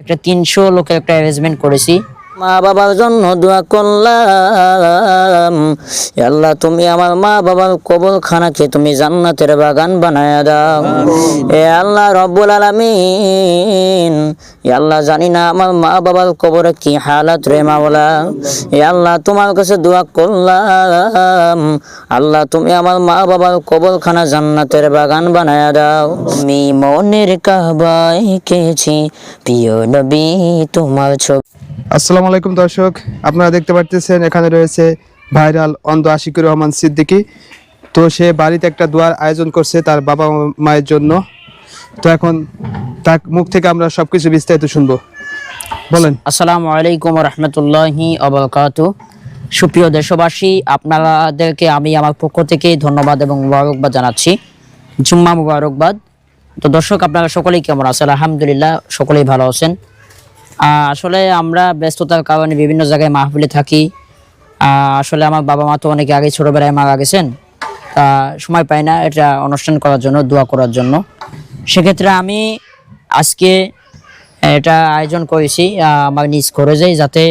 একটা তিনশো লোকের একটা অ্যারেঞ্জমেন্ট করেছি। মা বাবার জন্য দোয়া করলাম। আল্লাহ তুমি আমার মা বাবার কবর খানাকে তুমি জান্নাতের বাগান বানায় দাও। এ আল্লাহ রব্বুল আলামিন। আল্লাহ জানি না আমার মা বাবার কবরে কি হালাত রে মাওলা। এ আল্লাহ তোমার কাছে দোয়া করলাম। আল্লাহ তুমি আমার মা বাবার কবরখানা জান্নাতের বাগান বানায় দাও। আমি মনের কাবায় কেছি প্রিয় নবী তোমার ছবি আসসালামু আলাইকুম দর্শক, আপনারা দেখতে পাচ্ছেন এখানে রয়েছে ভাইরাল অন্ধ আশিকুর রহমান সিদ্দিকী। তো সে বাড়িতে একটা দোয়ার আয়োজন করছে তার বাবা মায়ের জন্য। তো এখন তার মুখ থেকে আমরা সবকিছু বিস্তারিত শুনব। বলেন। আসসালামু আলাইকুম রহমতুল্লাহি অবরকাত সুপ্রিয় দেশবাসী, আপনাদেরকে আমি আমার পক্ষ থেকে ধন্যবাদ এবং মুবারকবাদ জানাচ্ছি। জুম্মা মুবারকবাদ। তো দর্শক, আপনারা সকলেই কেমন আছেন? আলহামদুলিল্লাহ, সকলেই ভালো আছেন। আসলে আমরা ব্যস্ততার কারণে বিভিন্ন জায়গায় মাহফিলে থাকি। আসলে আমার বাবা মা তো অনেকে আগে ছোটবেলায় মারা গেছেন। তা সময় পাই না এটা অনুষ্ঠান করার জন্য, দোয়া করার জন্য। সেক্ষেত্রে আমি আজকে এটা আয়োজন করেছি আমার নিজ করে যাই যাতে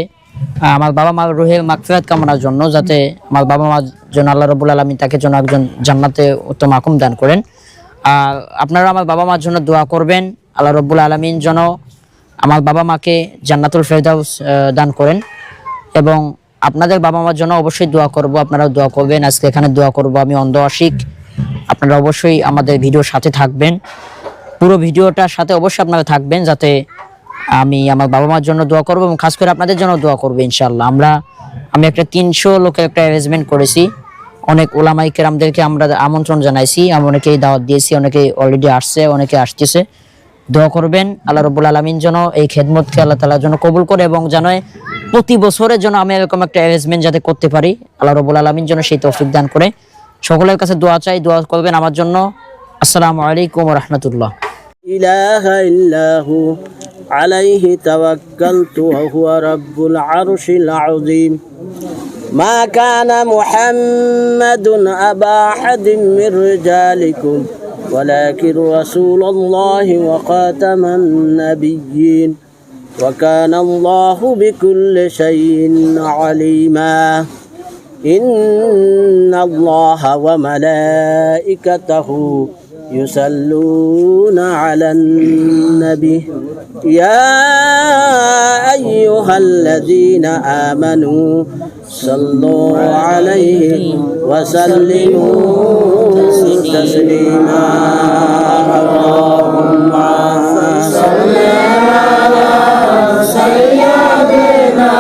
আমার বাবা মার রুহের মাগফিরাত কামনার জন্য যাতে আমার বাবা মার জন্য আল্লাহ রবুল আলমী তাকে জন্য একজন জান্নাতে উত্তম আকুম দান করেন। আর আপনারা আমার বাবা মার জন্য দোয়া করবেন, আল্লাহ রব্বুল আলমিন যেন আমার বাবা মাকে জান্নাতুল ফেরদাউস দান করেন। এবং আপনাদের বাবা মার জন্য অবশ্যই দোয়া করব আপনারা দোয়া করবেন। আজকে এখানে দোয়া করব আমি অন্ধ আশিক আপনারা অবশ্যই আমাদের ভিডিওর সাথে থাকবেন। পুরো ভিডিওটার সাথে অবশ্যই আপনারা থাকবেন, যাতে আমি আমার বাবা মার জন্য দোয়া করব এবং খাস করে আপনাদের জন্য দোয়া করব ইনশাল্লাহ আমরা, আমি একটা তিনশো লোকের একটা অ্যারেঞ্জমেন্ট করেছি। অনেক ওলামাই কেরামদেরকে আমরা আমন্ত্রণ জানাইছি। আমি অনেকেই দাওয়াত দিয়েছি অনেকে অলরেডি আসছে, অনেকে আসতেছে। দোয়া করবেন আল্লাহ রব্বুল আলমিন যেন এই খেদমতকে আল্লাহ তালার জন্য কবুল করে এবং যেন প্রতি বছরের জন্য আমি এরকম একটা অ্যারেঞ্জমেন্ট যাতে করতে পারি আল্লাহ রব্বুল আলমিন যেন সেই তৌফিক দান করে সকলের কাছে দোয়া চাই দোয়া করবেন আমার জন্য আসসালামু আলাইকুম রহমতুল্লাহ إله إلا هو عليه توكلت وهو رب العرش العظيم ما كان محمد أبا أحد من رجالكم ولكن رسول الله وخاتم النبيين وكان الله بكل شيء عليما. إن الله وملائكته يصلون على النبي. يا أيها الذين آمنوا صلوا عليه وسلموا. تسليما اللهم صل على سيدنا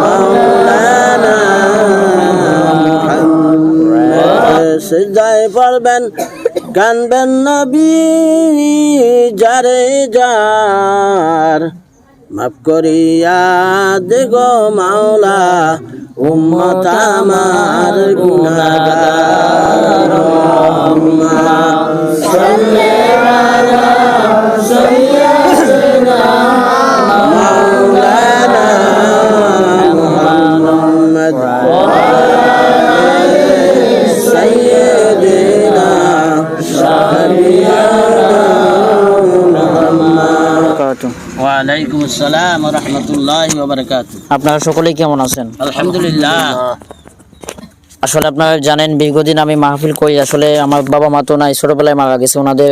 مولانا محمد সিজদায় পড়বেন কানবেন নবী যারে যার মাফ করিয়া দেগো মাওলা উম্মত আমার গুনাহগার আল্লাহুম্মা সাল্লি আলা সাইয়্যিদিনা ওয়ালাইকুম আসসালাম রহমতুল্লাহ আপনারা সকলেই কেমন আছেন? আলহামদুলিল্লাহ। আসলে আপনারা জানেন দীর্ঘদিন আমি মাহফিল করি। আসলে আমার বাবা মা তো নাই ছোটবেলায় মারা গেছে। ওনাদের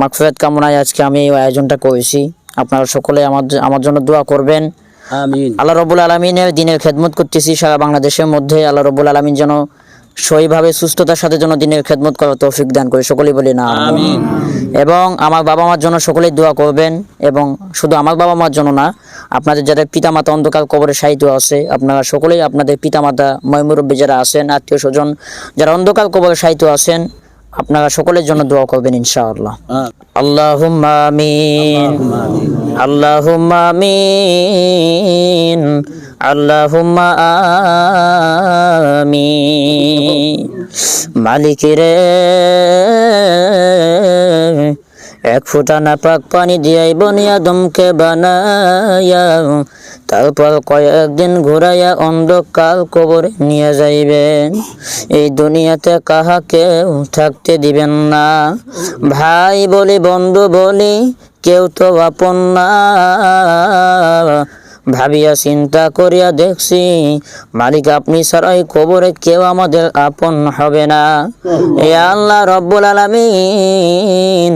মাকফিরাত কামনায় আজকে আমি এই আয়োজনটা করেছি। আপনারা সকলে আমার আমার জন্য দোয়া করবেন। আল্লাহ রবুল আলমিনের দিনের খেদমত করতেছি। সারা বাংলাদেশের মধ্যে আল্লাহ রবুল আলমিন যেন সহিভাবে সুস্থতার সাথে যেন দিনের খেদমত করার তৌফিক দান করে। সকলেই বলি না এবং আমার বাবা মার জন্য সকলেই দোয়া করবেন এবং শুধু আমার বাবা মার জন্য না আপনাদের যাদের পিতামাতা অন্ধকার কবরে সাহিত্য আছে আপনারা সকলেই আপনাদের পিতামাতা ময়মুরব্বী যারা আছেন আত্মীয় স্বজন যারা অন্ধকার কবরে সাহিত্য আছেন আপনারা সকলের জন্য দোয়া করবেন ইনশাআল্লাহ। আল্লাহুম্মা আমিন। আল্লাহুম্মা আমিন। আল্লাহুম্মা আমিন। মালিক রে এক ফোঁটা না পাক পানি দিয়াই বনিয়া দমকে বানাইয়া তারপর কয়েকদিন ঘুরাইয়া অন্ধকার কবরে নিয়ে যাইবেন। এই দুনিয়াতে কাহাকে থাকতে দিবেন না। ভাই বলি, বন্ধু বলি, কেউ তো আপন না। ভাবিয়া চিন্তা করিয়া দেখছি, মালিক আপনি সারাই কবরে কেউ আমাদের আপন হবে না। এ আল্লাহ রব্বুল আলমিন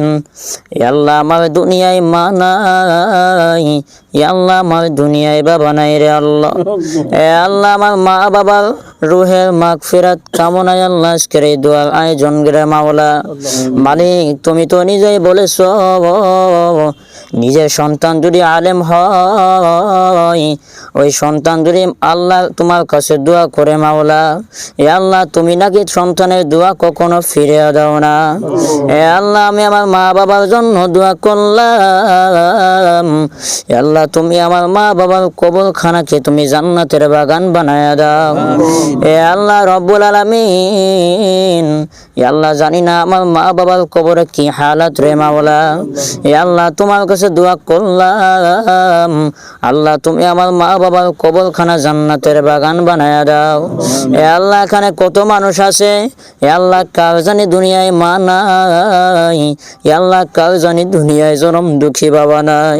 আল্লাহ আমার দুনিয়ায় মানাই আল্লাহ আমার দুনিয়ায় বাবা নাই রে আল্লাহ। এ আল্লাহ আমার মা বাবার রুহের মাগ ফেরাত কামনায় আল্লাহ আজকের এই দোয়ার আয়োজন করে মাওলা। মালিক, তুমি তো নিজেই বলেছ, নিজের সন্তান যদি আলেম হয়, ওই সন্তান যদি আল্লাহ তোমার কাছে দোয়া করে মাওলা, এ আল্লাহ তুমি নাকি সন্তানের দোয়া কখনো ফিরে দাও না? এ আল্লাহ, আমি আমার মা বাবার জন্য দোয়া করলাম। এ আল্লাহ, তুমি আমার মা বাবার কবরখানাকে তুমি জান্নাতের বাগান বানায় দাও। এ আল্লাহ রব্বুল আলামিন। আল্লাহ জানি না আমার মা বাবার কবরে কি হালাত রে মাওলা। এ আল্লাহ তোমার কাছে দোয়া করলাম। আল্লাহ তুমি আমার মা বাবার কবরখানা জান্নাতের বাগান বানায় দাও। এ আল্লাহ এখানে কত মানুষ আছে? এ আল্লাহ কার জানি দুনিয়ায় মা নাই? এ আল্লাহ কার জানি দুনিয়ায় জনম দুঃখী বাবা নাই?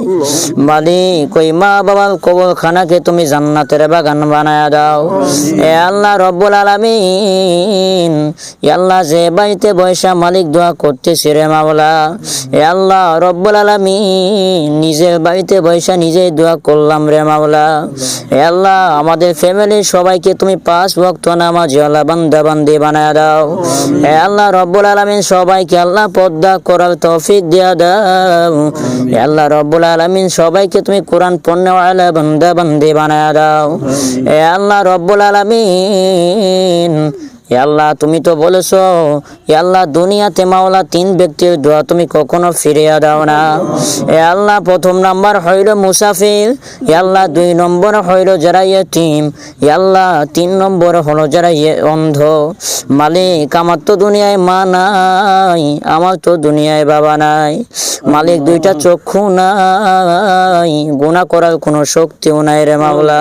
মালিক ওই মা বাবার কবরখানাকে তুমি জান্নাতের বাগান বানায় দাও। এ আল্লাহ রব্বুল আলামিন। আল্লাহ যে বাড়িতে বৈশা মালিক দোয়া করতেছে রে মাওলা। এ আল্লাহ রব্বুল আলামিন, নিজের বাড়িতে বৈশা নিজেই দোয়া করলাম রে মাওলা। এ আল্লাহ আমাদের ফ্যামিলির সবাইকে তুমি পাঁচ ভক্ত নামাজ আল্লাহ বান্দা বান্দি বানায় দাও। এ আল্লাহ রব্বুল আলামিন সবাইকে আল্লাহ পদ্মা করার তৌফিক দিয়া দাও। এ আল্লাহ রব্বুল আলামিন সবাইকে তুমি কোরআন পণ্য আলা বান্দা বান্দি বানায় দাও। এ আল্লাহ রব্বুল আলামিন এ আল্লাহ, তুমি তো বলেছ আল্লাহ, দুনিয়াতে মাওলা তিন ব্যক্তির দোয়া তুমি কখনো ফিরিয়ে দাও না। এ আল্লাহ, প্রথম নাম্বার হইল মুসাফির আল্লাহ, দুই নম্বর হইল যারা টিম এ আল্লাহ, তিন নম্বর হলো যারা ইয়ে অন্ধ। মালিক, আমার তো দুনিয়ায় মা নাই, আমার তো দুনিয়ায় বাবা নাই। মালিক, দুইটা চক্ষু নাই গুণা করার কোনো শক্তিও নাই রে মাওলা।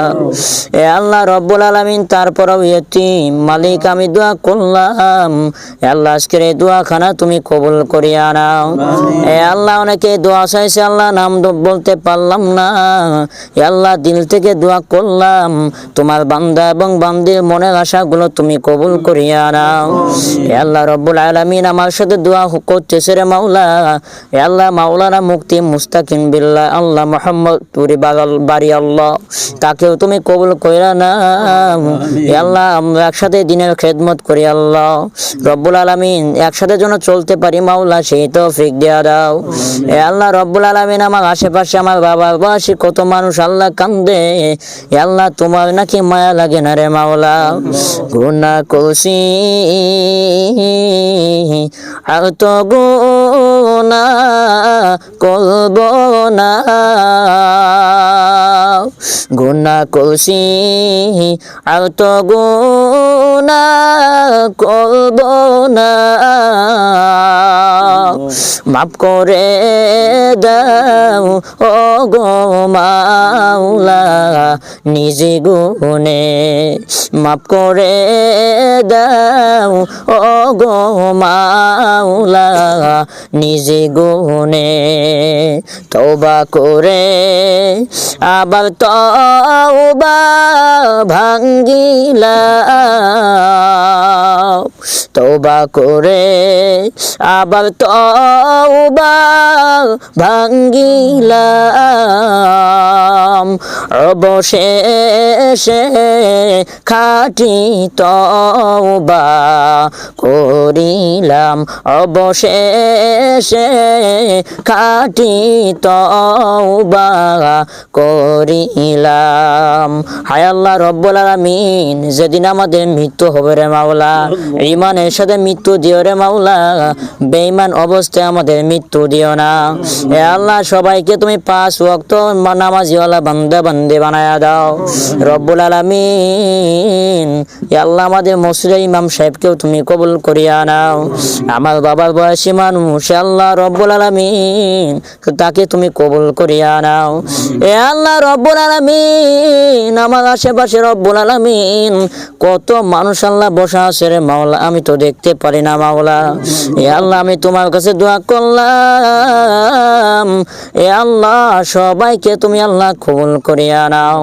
এ আল্লাহ, রব্বুল আলামিন, তারপরেও এতিম মালিক, আমি দোয়া করলাম। আল্লাহ আজকের এই দোয়াখানা তুমি কবুল করিয়া নাও। এ আল্লাহ অনেকে দোয়া চাইছে আল্লাহ নাম বলতে পারলাম না। এ আল্লাহ দিল থেকে দোয়া করলাম। তোমার বান্দা এবং বান্দির মনের আশাগুলো তুমি কবুল করিয়া নাও। এ আল্লাহ রব্বুল আলামিন আমার সাথে দোয়া করতেছে রে মাওলা। এ আল্লাহ মাওলানা মুক্তি মুস্তাকিম বিল্লাহ আল্লাহ মোহাম্মদ তুরি বাগাল বাড়ি আল্লাহ। তাকেও তুমি কবুল কইরা না এ আল্লাহ আমরা একসাথে দিনের খেদমত করি আল্লাহ। রব্বুল আলামিন একসাথে যেন চলতে পারি, মাওলা সেই তো ফিক দিয়া দাও। এ আল্লাহ রব্বুল আলামিন আমার আশেপাশে আমার বাবার বয়সী কত মানুষ আল্লাহ কান্দে। এ আল্লাহ তোমার নাকি মায়া লাগে না রে মাওলা। গুনা কোসি আর তো গুনা করব না। গুনা কোসি আর তো গুনা করব না। মাফ করে দাও ও গো মাওলা, নিজে গুনে মাফ করে দাও ও গো মাওলা, নিজে গুনে তওবা করে আবার তওবা ভাঙ্গিলা তওবা করে আবার তওবা ভাঙ্গিলাম। অবশেষে খাটি তওবা করিলাম। অবশেষে খাটি তওবা করিলাম। হায় আল্লাহ রব্বুল আলামিন যেদিন আমাদের মৃত্যু হবে রে মাওলা ইমানের সাথে মৃত্যু দিও রে মাওলা। বেঈমান অবস্থায় আমাদের মৃত্যু দিও না। এ আল্লাহ সবাইকে তুমি পাঁচ ওয়াক্ত নামাজিওয়ালা বান্দা বান্দা বানায়া দাও। রব্বুল আলামিন। আল্লাহ আমাদের মসজিদে ইমাম সাহেবকেও তুমি কবুল করিয়া নাও। আমার বাবার বয়সী মানুষ আল্লাহ রব্বুল আলামিন। তাকে তুমি কবুল করিয়া নাও। এ আল্লাহ রব্বুল আলামিন। আমার আশেপাশে রব্বুল আলামিন। কত মানুষ আল্লাহ বসা আছে রে মাওলা আমি তো দেখতে পারি না মাওলা। এ আল্লাহ আমি তোমার কাছে দোয়া করলাম, এ আল্লাহ, সবাইকে তুমি আল্লাহ কবুল করিয়া নাও।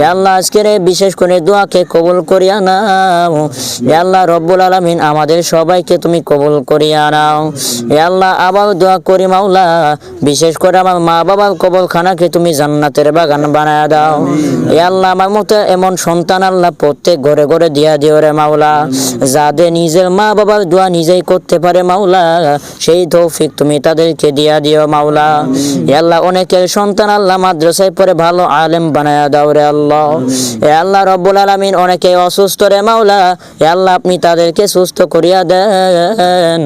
এ আল্লাহ, আজকের বিশেষ করে দোয়াকে কবুল করিয়া নাও। এ আল্লাহ, রব্বুল আলামিন আমাদের সবাইকে তুমি কবুল করিয়া নাও। এ আল্লাহ আবার দোয়া করি মাওলা, বিশেষ করে আমার মা বাবার কবরখানাকে তুমি জান্নাতের বাগান বানায় দাও। এ আল্লাহ, আমার মতো এমন সন্তান আল্লাহ প্রত্যেক ঘরে ঘরে দিয়া দিও রে মাওলা। যাদের নিজের মা বাবার দোয়া নিজেই করতে পারে মাওলা সেই তৌফিক তুমি তাদেরকে দিয়া দিও মাওলা। আল্লাহ অনেকের সন্তান আল্লাহ মাদ্রাসায় পড়ে ভালো আলেম বানায়া দাও রে আল্লাহ। এ আল্লাহ রব্বুল আলামিন অনেকে অসুস্থ রে মাওলা। এ আল্লাহ আপনি তাদেরকে সুস্থ করিয়া দেন।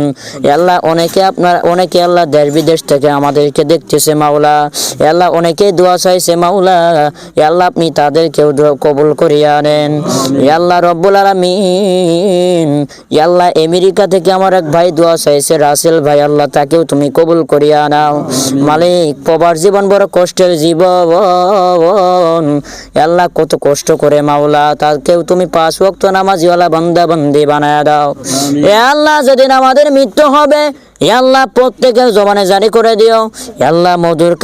এ আল্লাহ অনেকে আপনার অনেকে আল্লাহ দেশ বিদেশ থেকে আমাদেরকে দেখতেছে মাওলা। এ আল্লাহ অনেকেই দোয়া চাইছে মাওলা। এ আল্লাহ আপনি তাদেরকেও কবুল করিয়া নেন। এ আল্লাহ রব্বুল আলামিন আল্লাহ আমেরিকা থেকে আমার এক ভাই দোয়া চাইছে রাসেল ভাই আল্লাহ তাকেও তুমি কবুল করিয়া নাও। মালিক প্রবার জীবন বড় কষ্টের জীবন। আল্লাহ কত কষ্ট করে মাওলা তাকেও তুমি পাঁচ ওয়াক্ত নামাজিওয়ালা বান্দা বান্দি বানায়া দাও। এ আল্লাহ যেদিন আমাদের মৃত্যু হবে আল্লাহ প্রত্যেকের জবানে জারি করে দিও। আল্লাহ মধুর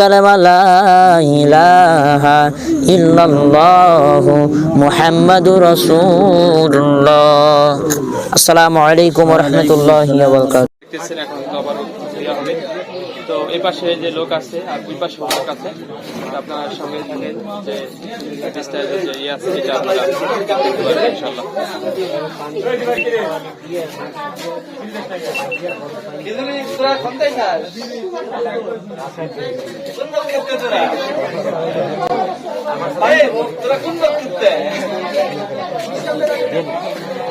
মুহাম্মাদুর রাসূলুল্লাহ। আসসালামু আলাইকুম ওয়া রাহমাতুল্লাহি ওয়া বারাকাতুহু। দেখতেছেন এখন আবার ইয়া হবে। তো এই পাশে যে লোক আছে, আর ওই পাশে লোক আছে আপনার সঙ্গে থাকেন যে ইয়ে আছে আপনারা দেখতে পারবেন ইনশাল্লাহ আমার তোরা কোন